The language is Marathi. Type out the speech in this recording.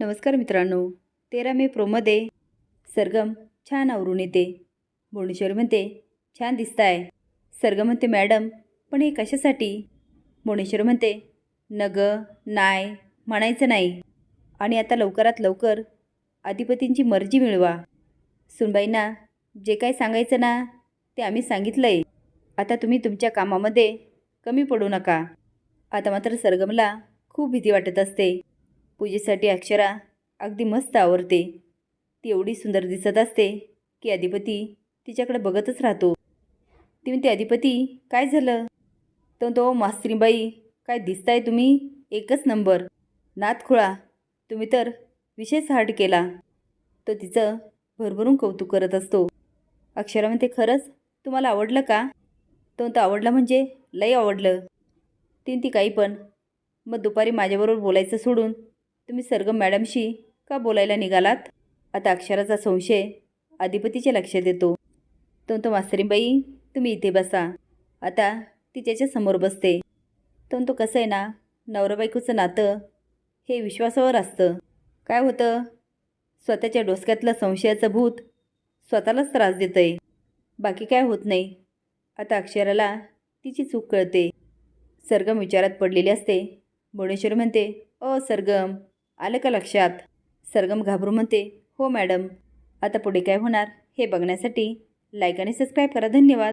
नमस्कार मित्रांनो तेरा मे प्रोमध्ये सरगम छान आवरून येते. भुवनेश्वर म्हणते छान दिसताय. सरगम म्हणते मॅडम पण हे कशासाठी? भुवनेश्वरी म्हणते नग नाय म्हणायचं नाही. आणि आता लवकरात लवकर अधिपतींची मर्जी मिळवा. सुनबाईंना जे काही सांगायचं ना ते आम्ही सांगितलं आहे आता तुम्ही तुमच्या कामामध्ये कमी पडू नका. आता मात्र सरगमला खूप भीती वाटत असते. पूजेसाठी अक्षरा अगदी मस्त आवरते. ती एवढी सुंदर दिसत असते की अधिपती तिच्याकडे बघतच राहतो. ती म्हणते अधिपती काय झालं? तर तो मास्त्रीबाई काय दिसताय तुम्ही? एकच नंबर. नातखुळा तुम्ही तर विशेष हार्ट केला. तो तिचं भरभरून कौतुक करत असतो. अक्षरा म्हणते खरंच? तुम्हाला आवडलं का? तो तर आवडलं म्हणजे लई आवडलं. तीन ती काही पण. मग दुपारी माझ्याबरोबर बोलायचं सोडून तुम्ही सरगम मॅडमशी का बोलायला निघालात? आता अक्षराचा संशय अधिपतीच्या लक्षात येतो तो तो मास्तरीबाई तुम्ही इथे बसा. आता ती त्याच्यासमोर बसते. तो तो कसं आहे ना? नवरा बायकोचं नातं हे विश्वासावर असतं. काय होतं? स्वतःच्या डोसक्यातलं संशयाचं भूत स्वतःलाच त्रास देतं आहे बाकी काय होत नाही. आता अक्षराला तिची चूक कळते. सरगम विचारात पडलेली असते. भुवनेश्वर म्हणते अ सरगम आलं का लक्षात? सरगम घाबरू म्हणते हो मॅडम. आता पुढे काय होणार? हे बघण्यासाठी लाईक आणि सबस्क्राईब करा. धन्यवाद.